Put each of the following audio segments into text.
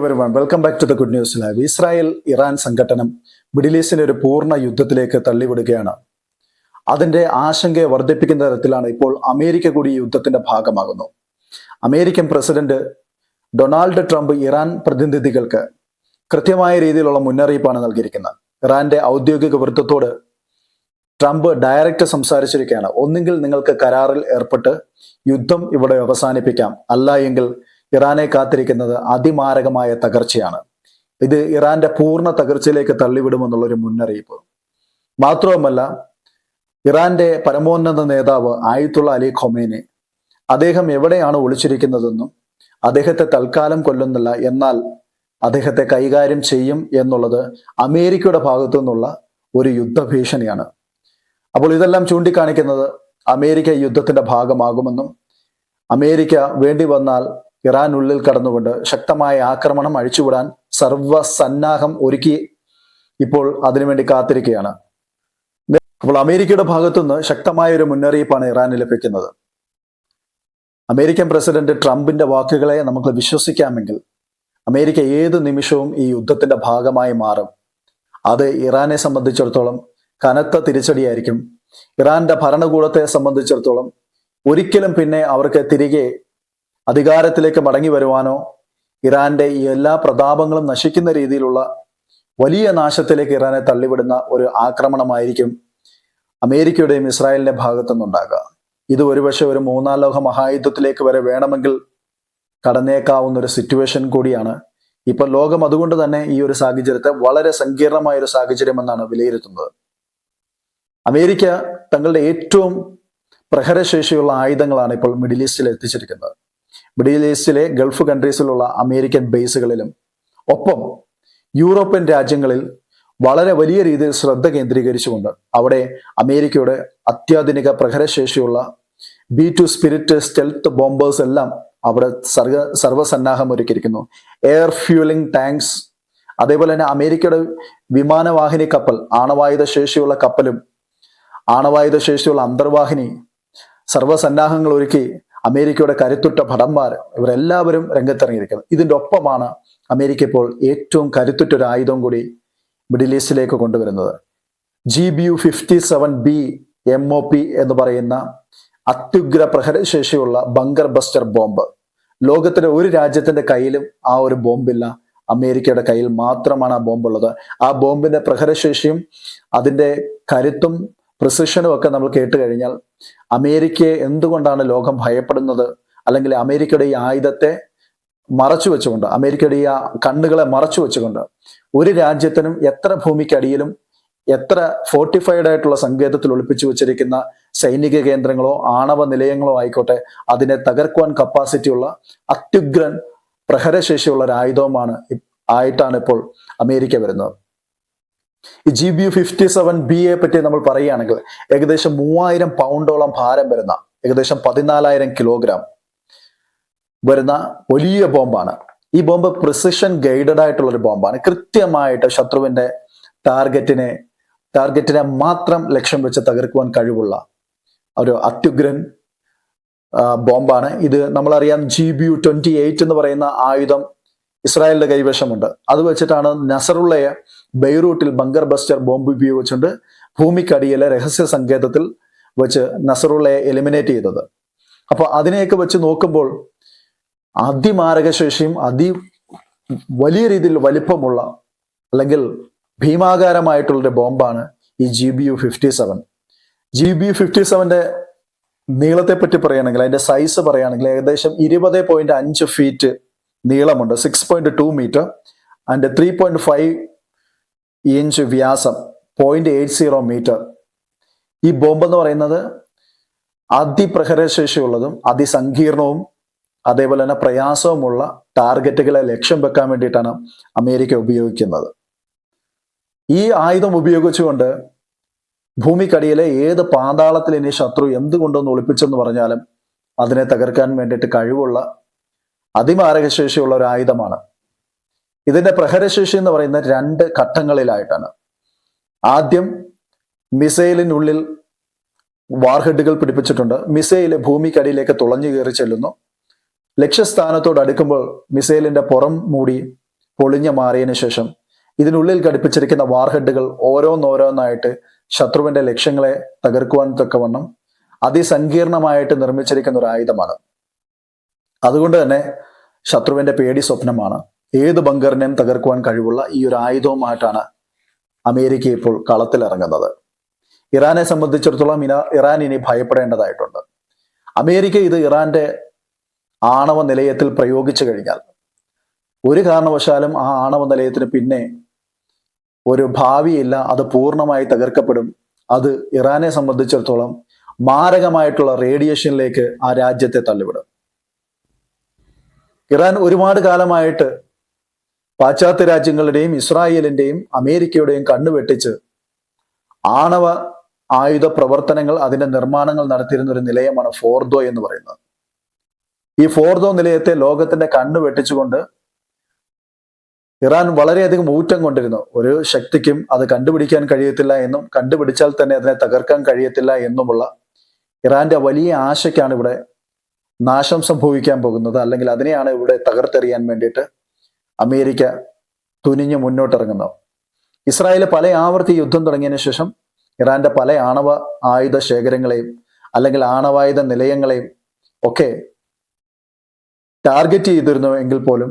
Welcome back to the Good News Live Israel Iran സംഘടനം middle ഈസ്റ്റിനെ ഒരു പൂർണ യുദ്ധത്തിലേക്ക് തള്ളിവിടുകയാണ്. അതിന്റെ ആശങ്കയെ വർദ്ധിപ്പിക്കുന്ന തരത്തിലാണ് ഇപ്പോൾ അമേരിക്ക കൂടി യുദ്ധത്തിന്റെ ഭാഗമാകുന്നു. American president Donald Trump Iran പ്രതിനിധികൾക്ക് കൃത്യമായ രീതിയിലുള്ള മുന്നറിയിപ്പാണ് നൽകിയിരിക്കുന്നത്. ഇറാന്റെ ഔദ്യോഗിക വൃത്തത്തോട് ട്രംപ് ഡയറക്റ്റ് സംസാരിച്ചിരിക്കുകയാണ്. ഒന്നുകിൽ നിങ്ങൾക്ക് കരാറിൽ ഏർപ്പെട്ട് യുദ്ധം ഇവിടെ അവസാനിപ്പിക്കാം. അല്ല എങ്കിൽ ഇറാനെ കാത്തിരിക്കുന്നത് അതിമാരകമായ തകർച്ചയാണ്. ഇത് ഇറാന്റെ പൂർണ തകർച്ചയിലേക്ക് തള്ളിവിടുമെന്നുള്ളൊരു മുന്നറിയിപ്പ്. മാത്രവുമല്ല ഇറാന്റെ പരമോന്നത നേതാവ് ആയിത്തുള്ള അലി ഖൊമേനെ അദ്ദേഹം എവിടെയാണ് ഒളിച്ചിരിക്കുന്നതെന്നും അദ്ദേഹത്തെ തൽക്കാലം കൊല്ലുന്നില്ല എന്നാൽ അദ്ദേഹത്തെ കൈകാര്യം ചെയ്യും എന്നുള്ളത് അമേരിക്കയുടെ ഭാഗത്തു നിന്നുള്ള ഒരു യുദ്ധഭീഷണിയാണ്. അപ്പോൾ ഇതെല്ലാം ചൂണ്ടിക്കാണിക്കുന്നത് അമേരിക്ക യുദ്ധത്തിന്റെ ഭാഗമാകുമെന്നും അമേരിക്ക വേണ്ടി വന്നാൽ ഇറാനുള്ളിൽ കടന്നുകൊണ്ട് ശക്തമായ ആക്രമണം അഴിച്ചുവിടാൻ സർവസന്നാഹം ഒരുക്കി ഇപ്പോൾ അതിനുവേണ്ടി കാത്തിരിക്കുകയാണ്. അപ്പോൾ അമേരിക്കയുടെ ഭാഗത്തുനിന്ന് ശക്തമായ ഒരു മുന്നറിയിപ്പാണ് ഇറാന് ലഭിക്കുന്നത്. അമേരിക്കൻ പ്രസിഡന്റ് ട്രംപിന്റെ വാക്കുകളെ നമുക്ക് വിശ്വസിക്കാമെങ്കിൽ അമേരിക്ക ഏത് നിമിഷവും ഈ യുദ്ധത്തിന്റെ ഭാഗമായി മാറും. അത് ഇറാനെ സംബന്ധിച്ചിടത്തോളം കനത്ത തിരിച്ചടിയായിരിക്കും. ഇറാന്റെ ഭരണകൂടത്തെ സംബന്ധിച്ചിടത്തോളം ഒരിക്കലും പിന്നെ അവർക്ക് തിരികെ അധികാരത്തിലേക്ക് മടങ്ങി വരുവാനോ ഇറാന്റെ ഈ എല്ലാ പ്രതാപങ്ങളും നശിക്കുന്ന രീതിയിലുള്ള വലിയ നാശത്തിലേക്ക് ഇറാനെ തള്ളിവിടുന്ന ഒരു ആക്രമണമായിരിക്കും അമേരിക്കയുടെയും ഇസ്രായേലിന്റെ ഭാഗത്തുനിന്നുണ്ടാകുക. ഇത് ഒരുപക്ഷെ ഒരു മൂന്നാം ലോക മഹായുദ്ധത്തിലേക്ക് വരെ വേണമെങ്കിൽ കടന്നേക്കാവുന്ന ഒരു സിറ്റുവേഷൻ കൂടിയാണ്. ഇപ്പൊ ലോകം അതുകൊണ്ട് തന്നെ ഈ ഒരു സാഹചര്യത്തെ വളരെ സങ്കീർണമായ ഒരു സാഹചര്യം എന്നാണ് വിലയിരുത്തുന്നത്. അമേരിക്ക തങ്ങളുടെ ഏറ്റവും പ്രഹരശേഷിയുള്ള ആയുധങ്ങളാണ് ഇപ്പോൾ മിഡിൽ ഈസ്റ്റിൽ എത്തിച്ചിരിക്കുന്നത്. മിഡിൽ ഈസ്റ്റിലെ ഗൾഫ് കൺട്രീസിലുള്ള അമേരിക്കൻ ബേസുകളിലും. ഒപ്പം യൂറോപ്യൻ രാജ്യങ്ങളിൽ വളരെ വലിയ രീതിയിൽ ശ്രദ്ധ കേന്ദ്രീകരിച്ചുകൊണ്ട് അവിടെ അമേരിക്കയുടെ അത്യാധുനിക പ്രഹരശേഷിയുള്ള B two spirit stealth bombers എല്ലാം അവിടെ സർഗ സർവസന്നാഹം ഒരുക്കിയിരിക്കുന്നു. എയർ ഫ്യൂലിംഗ് ടാങ്ക്സ് അതേപോലെ തന്നെ അമേരിക്കയുടെ വിമാനവാഹിനി കപ്പൽ ആണവായുധ ശേഷിയുള്ള കപ്പലും ആണവായുധ ശേഷിയുള്ള അന്തർവാഹിനി സർവസന്നാഹങ്ങൾ ഒരുക്കി അമേരിക്കയുടെ കരുത്തുറ്റ ഭടന്മാർ ഇവരെല്ലാവരും രംഗത്തിറങ്ങിയിരിക്കുന്നത്. ഇതിന്റെ ഒപ്പമാണ് അമേരിക്ക ഇപ്പോൾ ഏറ്റവും കരുത്തുറ്റ ഒരു ആയുധം കൂടി മിഡിൽ ഈസ്റ്റിലേക്ക് കൊണ്ടുവരുന്നത്. G B U fifty seven B M O P എന്ന് പറയുന്ന അത്യുഗ്ര പ്രഹരശേഷിയുള്ള ബങ്കർ ബസ്റ്റർ ബോംബ്. ലോകത്തിലെ ഒരു രാജ്യത്തിന്റെ കയ്യിലും ആ ഒരു ബോംബില്ല. അമേരിക്കയുടെ കയ്യിൽ മാത്രമാണ് ആ ബോംബുള്ളത്. ആ ബോംബിന്റെ പ്രഹരശേഷിയും അതിന്റെ കരുത്തും പ്രിസിഷനും ഒക്കെ നമ്മൾ കേട്ട് കഴിഞ്ഞാൽ അമേരിക്കയെ എന്തുകൊണ്ടാണ് ലോകം ഭയപ്പെടുന്നത്? അല്ലെങ്കിൽ അമേരിക്കയുടെ ഈ ആയുധത്തെ മറച്ചു വെച്ചുകൊണ്ട് അമേരിക്കയുടെ ഈ കണ്ണുകളെ മറച്ചു വെച്ചുകൊണ്ട് ഒരു രാജ്യത്തിനും എത്ര ഭൂമിക്കടിയിലും എത്ര ഫോർട്ടിഫൈഡ് ആയിട്ടുള്ള സങ്കേതത്തിൽ ഒളിപ്പിച്ചു വെച്ചിരിക്കുന്ന സൈനിക കേന്ദ്രങ്ങളോ ആണവ നിലയങ്ങളോ ആയിക്കോട്ടെ അതിനെ തകർക്കുവാൻ കപ്പാസിറ്റിയുള്ള അത്യുഗ്രൻ പ്രഹരശേഷിയുള്ള ഒരു ആയുധവുമാണ് ആയിട്ടാണ് ഇപ്പോൾ അമേരിക്ക വരുന്നത്. ഈ G B fifty seven B A പറ്റി നമ്മൾ പറയുകയാണെങ്കിൽ ഏകദേശം മൂവായിരം പൗണ്ടോളം ഭാരം വരുന്ന ഏകദേശം പതിനാലായിരം കിലോഗ്രാം വരുന്ന വലിയ ബോംബാണ്. ഈ ബോംബ് പ്രിസിഷൻ ഗൈഡഡ് ആയിട്ടുള്ള ഒരു ബോംബാണ്. കൃത്യമായിട്ട് ശത്രുവിന്റെ ടാർഗറ്റിനെ ടാർഗറ്റിനെ മാത്രം ലക്ഷ്യം വെച്ച് തകർക്കുവാൻ കഴിവുള്ള ഒരു അത്യുഗ്രൻ ബോംബാണ്. ഇത് നമ്മളറിയാം G B U twenty eight എന്ന് പറയുന്ന ആയുധം ഇസ്രായേലിന്റെ കൈവശമുണ്ട്. അത് വെച്ചിട്ടാണ് നസറുള്ളയെ ബെയ്റൂട്ടിൽ ബങ്കർ ബസ്റ്റർ ബോംബ് ഉപയോഗിച്ചുകൊണ്ട് ഭൂമിക്കടിയിലെ രഹസ്യ സങ്കേതത്തിൽ വെച്ച് നസറുള്ളയെ എലിമിനേറ്റ് ചെയ്തത്. അപ്പോൾ അതിനെയൊക്കെ വെച്ച് നോക്കുമ്പോൾ അതിമാരകശേഷിയും അതി വലിയ രീതിയിൽ വലിപ്പമുള്ള അല്ലെങ്കിൽ ഭീമാകാരമായിട്ടുള്ളൊരു ബോംബാണ് ഈ G B U fifty seven G B U fifty സെവന്റെ നീളത്തെ പറ്റി പറയുകയാണെങ്കിൽ അതിന്റെ സൈസ് പറയുകയാണെങ്കിൽ ഏകദേശം ഇരുപത് പോയിന്റ് അഞ്ച് ഫീറ്റ് നീളമുണ്ട്. Six point two metre and three point five inch വ്യാസം പോയിന്റ് എയ്റ്റ് സീറോ മീറ്റർ ഈ ബോംബ് എന്ന് പറയുന്നത് അതിപ്രഹരശേഷിയുള്ളതും അതിസങ്കീർണവും അതേപോലെ തന്നെ പ്രയാസവുമുള്ള ടാർഗറ്റുകളെ ലക്ഷ്യം വെക്കാൻ വേണ്ടിയിട്ടാണ് അമേരിക്ക ഉപയോഗിക്കുന്നത്. ഈ ആയുധം ഉപയോഗിച്ചുകൊണ്ട് ഭൂമിക്കടിയിലെ ഏത് പാതാളത്തിൽ ഇനി ശത്രു എന്തുകൊണ്ടൊന്ന് ഒളിപ്പിച്ചെന്ന് പറഞ്ഞാലും അതിനെ തകർക്കാൻ വേണ്ടിയിട്ട് കഴിവുള്ള അതിമാരകശേഷിയുള്ള ഒരു ആയുധമാണ് ഇതിന്റെ പ്രഹരശേഷി എന്ന് പറയുന്ന രണ്ട് ഘട്ടങ്ങളിലായിട്ടാണ്. ആദ്യം മിസൈലിനുള്ളിൽ വാർഹെഡുകൾ പിടിപ്പിച്ചിട്ടുണ്ട്. മിസൈൽ ഭൂമിക്കടിയിലേക്ക് തുളഞ്ഞു കയറി ചെല്ലുന്നു. ലക്ഷ്യസ്ഥാനത്തോട് അടുക്കുമ്പോൾ മിസൈലിന്റെ പുറം മൂടി പൊളിഞ്ഞ മാറിയതിനു ശേഷം ഇതിനുള്ളിൽ ഘടിപ്പിച്ചിരിക്കുന്ന വാർഹെഡുകൾ ഓരോന്നോരോന്നായിട്ട് ശത്രുവിന്റെ ലക്ഷ്യങ്ങളെ തകർക്കുവാൻ തക്കവണ്ണം അതിസങ്കീർണമായിട്ട് നിർമ്മിച്ചിരിക്കുന്ന ഒരു ആയുധമാണ്. അതുകൊണ്ട് തന്നെ ശത്രുവിന്റെ പേടി സ്വപ്നമാണ്. ഏത് ബങ്കറിനെയും തകർക്കുവാൻ കഴിവുള്ള ഈ ഒരു ആയുധവുമായിട്ടാണ് അമേരിക്ക ഇപ്പോൾ കളത്തിലിറങ്ങുന്നത്. ഇറാനെ സംബന്ധിച്ചിടത്തോളം ഇറാൻ ഇനി ഭയപ്പെടേണ്ടതായിട്ടുണ്ട്. അമേരിക്ക ഇത് ഇറാന്റെ ആണവ നിലയത്തിൽ പ്രയോഗിച്ചു കഴിഞ്ഞാൽ ഒരു കാരണവശാലും ആ ആണവ നിലയത്തിന് പിന്നെ ഒരു ഭാവിയില്ല അത് പൂർണമായി തകർക്കപ്പെടും. അത് ഇറാനെ സംബന്ധിച്ചിടത്തോളം മാരകമായിട്ടുള്ള റേഡിയേഷനിലേക്ക് ആ രാജ്യത്തെ തള്ളിവിടും. ഇറാൻ ഒരുപാട് കാലമായിട്ട് പാശ്ചാത്യ രാജ്യങ്ങളുടെയും ഇസ്രായേലിന്റെയും അമേരിക്കയുടെയും കണ്ണുവെട്ടിച്ച് ആണവ ആയുധ പ്രവർത്തനങ്ങൾ അതിന്റെ നിർമ്മാണങ്ങൾ നടത്തിയിരുന്ന ഒരു നിലയമാണ് ഫോർദോ എന്ന് പറയുന്നത്. ഈ ഫോർദോ നിലയത്തെ ലോകത്തിന്റെ കണ്ണു വെട്ടിച്ചുകൊണ്ട് ഇറാൻ വളരെയധികം ഊറ്റം കൊണ്ടിരുന്നു. ഒരു ശക്തിക്കും അത് കണ്ടുപിടിക്കാൻ കഴിയത്തില്ല എന്നും കണ്ടുപിടിച്ചാൽ തന്നെ അതിനെ തകർക്കാൻ കഴിയത്തില്ല എന്നുമുള്ള ഇറാന്റെ വലിയ ആശയ്ക്കാണ് ഇവിടെ നാശം സംഭവിക്കാൻ പോകുന്നത് അല്ലെങ്കിൽ അതിനെയാണ് ഇവിടെ തകർത്തെറിയാൻ വേണ്ടിയിട്ട് അമേരിക്ക തുനിഞ്ഞ് മുന്നോട്ടിറങ്ങുന്നത്. ഇസ്രായേൽ പല ആവർത്തി യുദ്ധം തുടങ്ങിയതിനു ശേഷം ഇറാന്റെ പല ആണവ ആയുധ ശേഖരങ്ങളെയും അല്ലെങ്കിൽ ആണവായുധ നിലയങ്ങളെയും ഒക്കെ ടാർഗറ്റ് ചെയ്തിരുന്നു എങ്കിൽ പോലും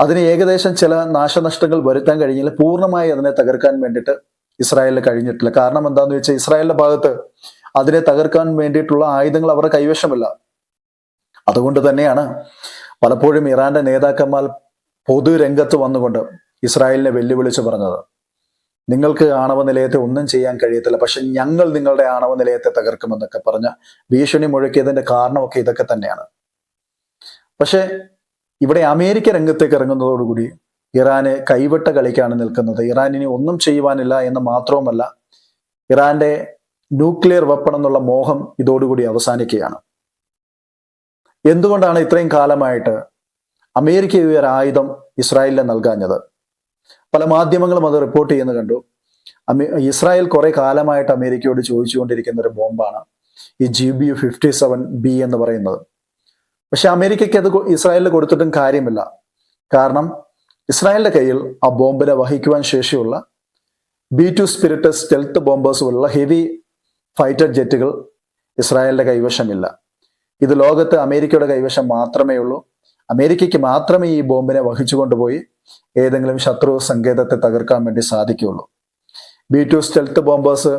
അതിന് ഏകദേശം ചില നാശനഷ്ടങ്ങൾ വരുത്താൻ കഴിഞ്ഞില്ല. പൂർണമായി അതിനെ തകർക്കാൻ വേണ്ടിയിട്ട് ഇസ്രായേലിന് കഴിഞ്ഞിട്ടില്ല. കാരണം എന്താണെന്ന് വെച്ചാൽ ഇസ്രായേലിന്റെ ഭാഗത്ത് അതിനെ തകർക്കാൻ വേണ്ടിയിട്ടുള്ള ആയുധങ്ങൾ അവരുടെ കൈവശമില്ല. അതുകൊണ്ട് തന്നെയാണ് പലപ്പോഴും ഇറാന്റെ നേതാക്കന്മാർ പൊതുരംഗത്ത് വന്നുകൊണ്ട് ഇസ്രായേലിനെ വെല്ലുവിളിച്ച് പറഞ്ഞത്. നിങ്ങൾക്ക് ആണവ നിലയത്തെ ഒന്നും ചെയ്യാൻ കഴിയത്തില്ല പക്ഷെ ഞങ്ങൾ നിങ്ങളുടെ ആണവ നിലയത്തെ തകർക്കുമെന്നൊക്കെ പറഞ്ഞ ഭീഷണി മുഴക്കിയതിന്റെ കാരണമൊക്കെ ഇതൊക്കെ തന്നെയാണ്. പക്ഷെ ഇവിടെ അമേരിക്ക രംഗത്തേക്ക് ഇറങ്ങുന്നതോടുകൂടി ഇറാന് കൈവിട്ട കളിക്കാണ് നിൽക്കുന്നത്. ഇറാൻ ഇനി ഒന്നും ചെയ്യുവാനില്ല എന്ന് മാത്രവുമല്ല ഇറാന്റെ ന്യൂക്ലിയർ വെപ്പൺ എന്നുള്ള മോഹം ഇതോടുകൂടി അവസാനിക്കുകയാണ്. എന്തുകൊണ്ടാണ് ഇത്രയും കാലമായിട്ട് അമേരിക്ക ഒരു ആയുധം ഇസ്രായേലിന് നൽകാഞ്ഞത്? പല മാധ്യമങ്ങളും അത് റിപ്പോർട്ട് ചെയ്യുന്ന കണ്ടു. ഇസ്രായേൽ കുറെ കാലമായിട്ട് അമേരിക്കയോട് ചോദിച്ചുകൊണ്ടിരിക്കുന്ന ഒരു ബോംബാണ് ഈ G B fifty seven B എന്ന് പറയുന്നത്. പക്ഷെ അമേരിക്കയ്ക്ക് അത് ഇസ്രായേലിൽ കൊടുത്തിട്ടും കാര്യമില്ല. കാരണം ഇസ്രായേലിന്റെ കയ്യിൽ ആ ബോംബിനെ വഹിക്കുവാൻ ശേഷിയുള്ള B two Spirit stealth bombers പോലുള്ള ഹെവി ഫൈറ്റർ ജെറ്റുകൾ ഇസ്രായേലിന്റെ കൈവശമില്ല. ഇത് ലോകത്ത് അമേരിക്കയുടെ കൈവശം മാത്രമേ ഉള്ളൂ. അമേരിക്കയ്ക്ക് മാത്രമേ ഈ ബോംബിനെ വഹിച്ചു കൊണ്ടുപോയി ഏതെങ്കിലും ശത്രു സങ്കേതത്തെ തകർക്കാൻ വേണ്ടി സാധിക്കുകയുള്ളൂ. ബി ടു സ്റ്റെൽത്ത് ബോംബേഴ്സ്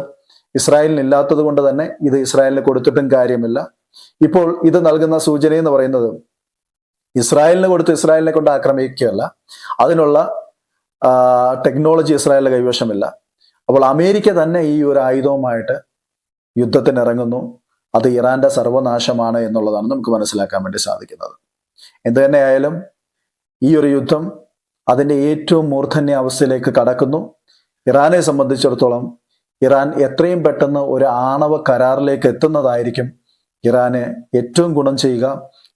ഇസ്രായേലിന് ഇല്ലാത്തത് കൊണ്ട് തന്നെ ഇത് ഇസ്രായേലിന് കൊടുത്തിട്ടും കാര്യമില്ല. ഇപ്പോൾ ഇത് നൽകുന്ന സൂചന എന്ന് പറയുന്നത് ഇസ്രായേലിന് കൊടുത്ത് ഇസ്രായേലിനെ കൊണ്ട് ആക്രമിക്കുകയല്ല. അതിനുള്ള ടെക്നോളജി ഇസ്രായേലിന്റെ കൈവശമില്ല. അപ്പോൾ അമേരിക്ക തന്നെ ഈ ഒരു ആയുധവുമായിട്ട് യുദ്ധത്തിന് ഇറങ്ങുന്നു അത് ഇറാന്റെ സർവനാശമാണ് എന്നുള്ളതാണ് നമുക്ക് മനസ്സിലാക്കാൻ വേണ്ടി സാധിക്കുന്നത്. എന്ത് തന്നെ ആയാലും ഈ ഒരു യുദ്ധം അതിന്റെ ഏറ്റവും മൂർധന്യ അവസ്ഥയിലേക്ക് കടക്കുന്നു. ഇറാനെ സംബന്ധിച്ചിടത്തോളം ഇറാൻ എത്രയും പെട്ടെന്ന് ഒരു ആണവ കരാറിലേക്ക് എത്തുന്നതായിരിക്കും ഇറാന് ഏറ്റവും ഗുണം ചെയ്യുക.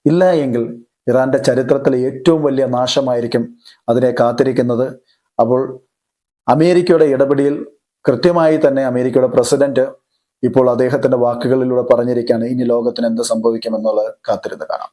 ഇല്ല എങ്കിൽ ഇറാന്റെ ചരിത്രത്തിലെ ഏറ്റവും വലിയ നാശമായിരിക്കും അതിനെ കാത്തിരിക്കുന്നത്. അപ്പോൾ അമേരിക്കയുടെ ഇടപെടിയിൽ കൃത്യമായി തന്നെ അമേരിക്കയുടെ പ്രസിഡന്റ് ഇപ്പോൾ അദ്ദേഹത്തിന്റെ വാക്കുകളിലൂടെ പറഞ്ഞിരിക്കുകയാണ് ഇനി ലോകത്തിന് എന്ത് സംഭവിക്കുമെന്നുള്ളത് കാത്തിരുന്ന് കാണാം.